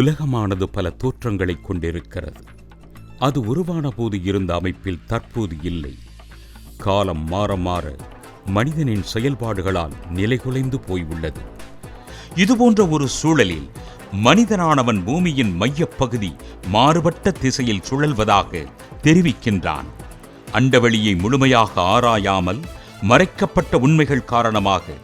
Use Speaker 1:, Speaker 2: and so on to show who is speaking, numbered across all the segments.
Speaker 1: உலகமானது பல தோற்றங்களை கொண்டிருக்கிறது. அது உருவான போது இருந்த அமைப்பில் தற்போது இல்லை. காலம் மாற மாற மனிதனின் செயல்பாடுகளால் நிலைகுலைந்து போய் உள்ளது இதுபோன்ற ஒரு சூழலில் மனிதனானவன் பூமியின் மையப்பகுதி மாறுபட்ட திசையில் சுழல்வதாக தெரிவிக்கின்றான். அண்டவெளியை முழுமையாக ஆராயாமல் மறைக்கப்பட்ட உண்மைகள் காரணமாக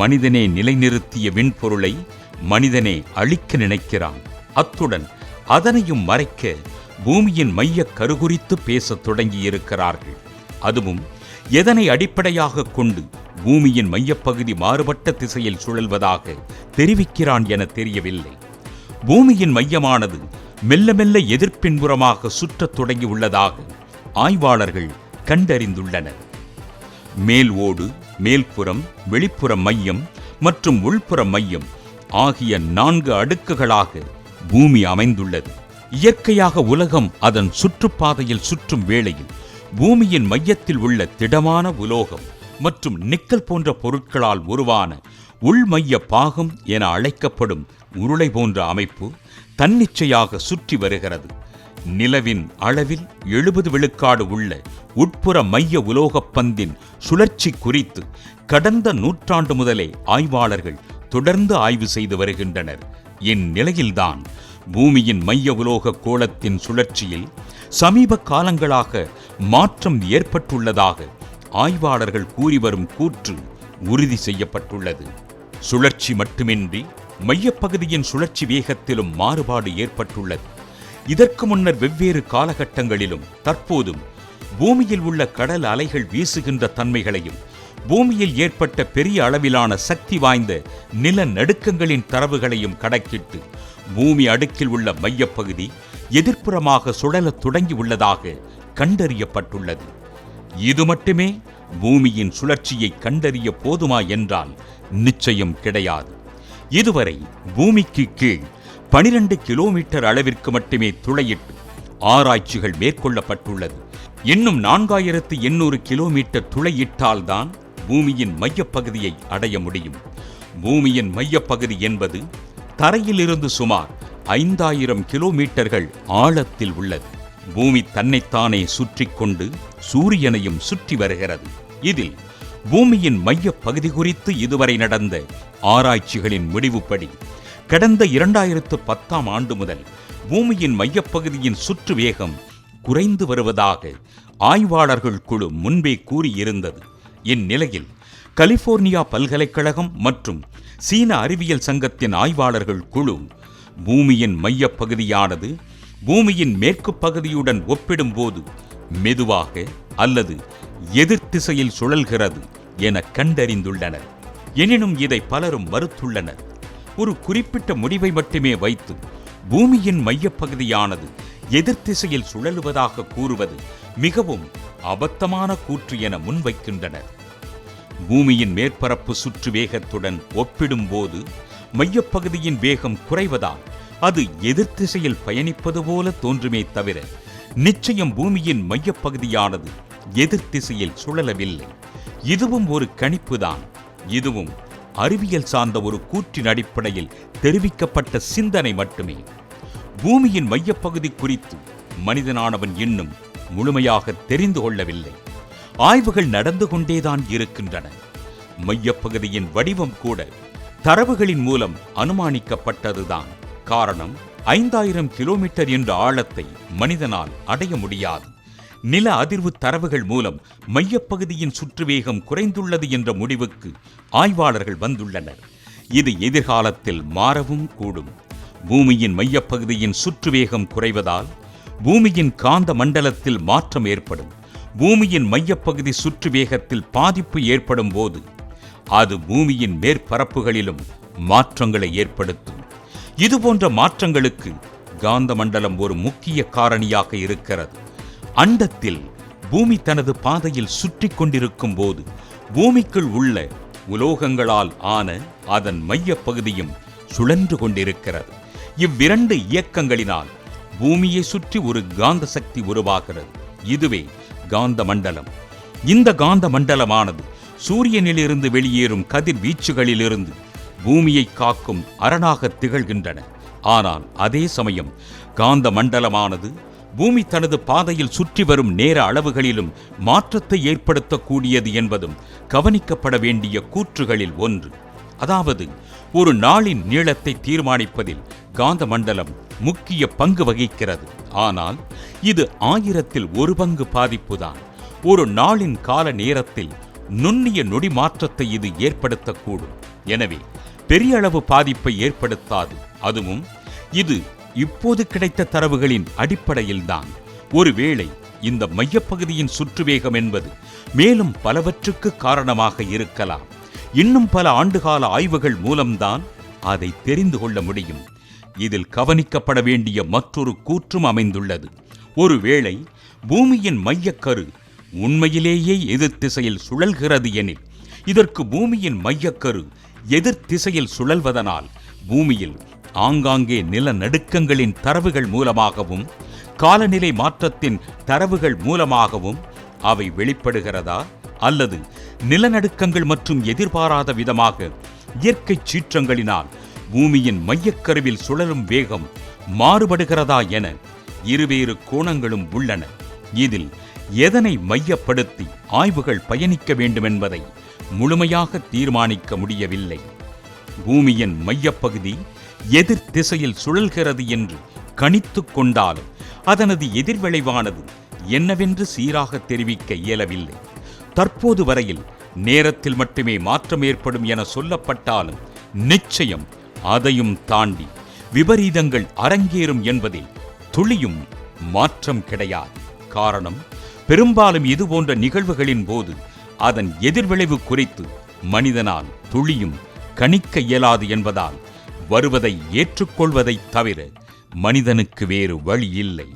Speaker 1: மனிதனே நிலைநிறுத்திய விண்பொருளை மனிதனே அழிக்க நினைக்கிறான். அத்துடன் அதனையும் மறைக்க பூமியின் மைய கருகுறித்து பேசத் தொடங்கியிருக்கிறார்கள். அதுவும் எதனை அடிப்படையாக கொண்டு பூமியின் மையப்பகுதி மாறுபட்ட திசையில் சுழல்வதாக தெரிவிக்கிறான் என தெரியவில்லை. பூமியின் மையமானது மெல்ல மெல்ல எதிர்ப்பின்புறமாக சுற்றத் தொடங்கியுள்ளதாக ஆய்வாளர்கள் கண்டறிந்துள்ளனர். மேல் ஓடு மேல்புறம் வெளிப்புற மையம் மற்றும் உள்புற மையம் ஆகிய நான்கு அடுக்குகளாக பூமி அமைந்துள்ளது. இயற்கையாக உலகம் அதன் சுற்றுப்பாதையில் சுற்றும் வேளையில் பூமியின் மையத்தில் உள்ள திடமான உலோகம் மற்றும் நிக்கல் போன்ற பொருட்களால் உருவான உள்மைய பாகம் என அழைக்கப்படும் உருளை போன்ற அமைப்பு தன்னிச்சையாக சுற்றி வருகிறது. நிலவின் அளவில் எழுபது விழுக்காடு உள்ள உட்புற மைய உலோகப் பந்தின் சுழற்சி குறித்து கடந்த நூற்றாண்டு முதலே ஆய்வாளர்கள் தொடர்ந்து ஆய்வு செய்து வருகின்றனர். இந்நிலையில்தான் பூமியின் மைய உலோக கோளத்தின் சுழற்சியில் சமீப காலங்களாக மாற்றம் ஏற்பட்டுள்ளதாக ஆய்வாளர்கள் கூறி வரும் கூற்று உறுதி செய்யப்பட்டுள்ளது. சுழற்சி மட்டுமின்றி மையப்பகுதியின் சுழற்சி வேகத்திலும் மாறுபாடு ஏற்பட்டுள்ளது. இதற்கு முன்னர் வெவ்வேறு காலகட்டங்களிலும் தற்போதும் பூமியில் உள்ள கடல் அலைகள் வீசுகின்ற தன்மைகளையும் பூமியில் ஏற்பட்ட பெரிய அளவிலான சக்தி வாய்ந்த நில நடுக்கங்களின் தரவுகளையும் கணக்கிட்டு பூமி அடுக்கில் உள்ள மையப்பகுதி எதிர்ப்புறமாக சுழலத் தொடங்கியுள்ளதாக கண்டறியப்பட்டுள்ளது. இது மட்டுமே பூமியின் சுழற்சியை கண்டறிய போதுமா என்றால் நிச்சயம் கிடையாது. இதுவரை பூமிக்கு கீழ் பனிரெண்டு கிலோமீட்டர் அளவிற்கு மட்டுமே துளையிட்டு ஆராய்ச்சிகள் மேற்கொள்ளப்பட்டுள்ளது. இன்னும் நான்காயிரத்து எண்ணூறு கிலோமீட்டர் துளையிட்டால்தான் பூமியின் மையப்பகுதியை அடைய முடியும். பூமியின் மையப்பகுதி என்பது தரையிலிருந்து சுமார் ஐந்தாயிரம் கிலோமீட்டர்கள் ஆழத்தில் உள்ளது. பூமி தன்னைத்தானே சுற்றி கொண்டு சூரியனையும் சுற்றி வருகிறது. இதில் பூமியின் மைய பகுதி குறித்து இதுவரை நடந்த ஆராய்ச்சிகளின் முடிவுப்படி கடந்த இரண்டாயிரத்து பத்தாம் ஆண்டு முதல் பூமியின் மையப்பகுதியின் சுற்று வேகம் குறைந்து வருவதாக ஆய்வாளர்கள் குழு முன்பே கூறியிருந்தது. இந்நிலையில் கலிபோர்னியா பல்கலைக்கழகம் மற்றும் சீன அறிவியல் சங்கத்தின் ஆய்வாளர்கள் குழு பூமியின் மையப்பகுதியானது பூமியின் மேற்கு பகுதியுடன் ஒப்பிடும்போது மெதுவாக அல்லது எதிர் திசையில் சுழல்கிறது என கண்டறிந்துள்ளனர். எனினும் இதை பலரும் மறுத்துள்ளனர். ஒரு குறிப்பிட்ட முடிவை மட்டுமே வைத்து பூமியின் மையப்பகுதியானது எதிர்த்திசையில் சுழலுவதாக கூறுவது மிகவும் அபத்தமான கூற்று என முன்வைக்கின்றனர். பூமியின் மேற்பரப்பு சுற்று வேகத்துடன் ஒப்பிடும்போது மையப்பகுதியின் வேகம் குறைவதால் அது எதிர்த்திசையில் பயணிப்பது போல தோன்றுமே தவிர நிச்சயம் பூமியின் மையப்பகுதியானது எதிர்த்திசையில் சுழலவில்லை. இதுவும் ஒரு கணிப்புதான். இதுவும் அறிவியல் சார்ந்த ஒரு கூற்றின் அடிப்படையில் தெரிவிக்கப்பட்ட சிந்தனை மட்டுமே. பூமியின் மையப்பகுதி குறித்து மனிதனானவன் இன்னும் முழுமையாக தெரிந்து கொள்ளவில்லை. ஆய்வுகள் நடந்து கொண்டேதான் இருக்கின்றன. மையப்பகுதியின் வடிவம் கூட தரவுகளின் மூலம் அனுமானிக்கப்பட்டதுதான். காரணம் ஐந்தாயிரம் கிலோமீட்டர் என்ற ஆழத்தை மனிதனால் அடைய முடியாது. நில அதிர்வு தரவுகள் மூலம் மையப்பகுதியின் சுற்றுவேகம் குறைந்துள்ளது என்ற முடிவுக்கு ஆய்வாளர்கள் வந்துள்ளனர். இது எதிர்காலத்தில் மாறவும் கூடும். பூமியின் மையப்பகுதியின் சுற்றுவேகம் குறைவதால் பூமியின் காந்த மண்டலத்தில் மாற்றம் ஏற்படும். பூமியின் மையப்பகுதி சுற்று வேகத்தில் பாதிப்பு ஏற்படும் போது அது பூமியின் மேற்பரப்புகளிலும் மாற்றங்களை ஏற்படுத்தும். இதுபோன்ற மாற்றங்களுக்கு காந்த மண்டலம் ஒரு முக்கிய காரணியாக இருக்கிறது. அண்டத்தில் பூமி தனது பாதையில் சுற்றி கொண்டிருக்கும் போது பூமிக்குள் உள்ள உலோகங்களால் ஆன அதன் மையப்பகுதியும் சுழன்று கொண்டிருக்கிறது. இவ்விரண்டு இயக்கங்களினால் பூமியை சுற்றி ஒரு காந்த சக்தி உருவாகிறது. இதுவே காந்த மண்டலம் இந்த காந்த மண்டலமானது சூரியனிலிருந்து வெளியேறும் கதிர் வீச்சுகளிலிருந்து பூமியை காக்கும் அரணாக திகழ்கின்றன. ஆனால் அதே சமயம் காந்த மண்டலமானது பூமி தனது பாதையில் சுற்றி வரும் நேர அளவுகளிலும் மாற்றத்தை ஏற்படுத்தக்கூடியது என்பதும் கவனிக்கப்பட வேண்டிய கூற்றுகளில் ஒன்று. அதாவது ஒரு நாளின் நீளத்தை தீர்மானிப்பதில் காந்த மண்டலம் முக்கிய பங்கு வகிக்கிறது. ஆனால் இது ஆயிரத்தில் ஒரு பங்கு பாதிப்புதான். ஒரு நாளின் கால நேரத்தில் நுண்ணிய நொடி மாற்றத்தை இது ஏற்படுத்தக்கூடும். எனவே பெரிய அளவு பாதிப்பை ஏற்படுத்தாது. அதுவும் இது இப்போது கிடைத்த தரவுகளின் அடிப்படையில்தான். ஒருவேளை இந்த மையப்பகுதியின் சுற்றுவேகம் என்பது மேலும் பலவற்றுக்கு காரணமாக இருக்கலாம். இன்னும் பல ஆண்டுகால ஆய்வுகள் மூலம்தான் அதை தெரிந்து கொள்ள முடியும். இதில் கவனிக்கப்பட வேண்டிய மற்றொரு கூற்றும் அமைந்துள்ளது. ஒருவேளை பூமியின் மையக்கரு உண்மையிலேயே எதிர் திசையில் சுழல்கிறது எனில் இதற்கு பூமியின் மையக்கரு எதிர் திசையில் சுழல்வதனால் பூமியில் ஆங்காங்கே நிலநடுக்கங்களின் தரவுகள் மூலமாகவும் காலநிலை மாற்றத்தின் தரவுகள் மூலமாகவும் அவை வெளிப்படுகிறதா அல்லது நிலநடுக்கங்கள் மற்றும் எதிர்பாராத விதமாக இயற்கை சீற்றங்களினால் பூமியின் மையக்கருவில் சுழலும் வேகம் மாறுபடுகிறதா என இருவேறு கோணங்களும் உள்ளன. இதில் எதனை மையப்படுத்தி ஆய்வுகள் பயணிக்க வேண்டுமென்பதை முழுமையாக தீர்மானிக்க முடியவில்லை. பூமியின் மையப்பகுதி எதிர் திசையில் சுழல்கிறது என்று கணித்துக் கொண்டாலும் அதனது எதிர்விளைவானது என்னவென்று சீராக தெரிவிக்க இயலவில்லை. தற்போது வரையில் நேரத்தில் மட்டுமே மாற்றம் ஏற்படும் என சொல்லப்பட்டாலும் நிச்சயம் அதையும் தாண்டி விபரீதங்கள் அரங்கேறும் என்பதில் துளியும் மாற்றம் கிடையாது. காரணம் பெரும்பாலும் இதுபோன்ற நிகழ்வுகளின் போது அதன் எதிர்விளைவு குறித்து மனிதனால் துளியும் கணிக்க இயலாது என்பதால் வருவதை ஏற்றுக்கொள்வதைத் தவிர மனிதனுக்கு வேறு வழி இல்லை.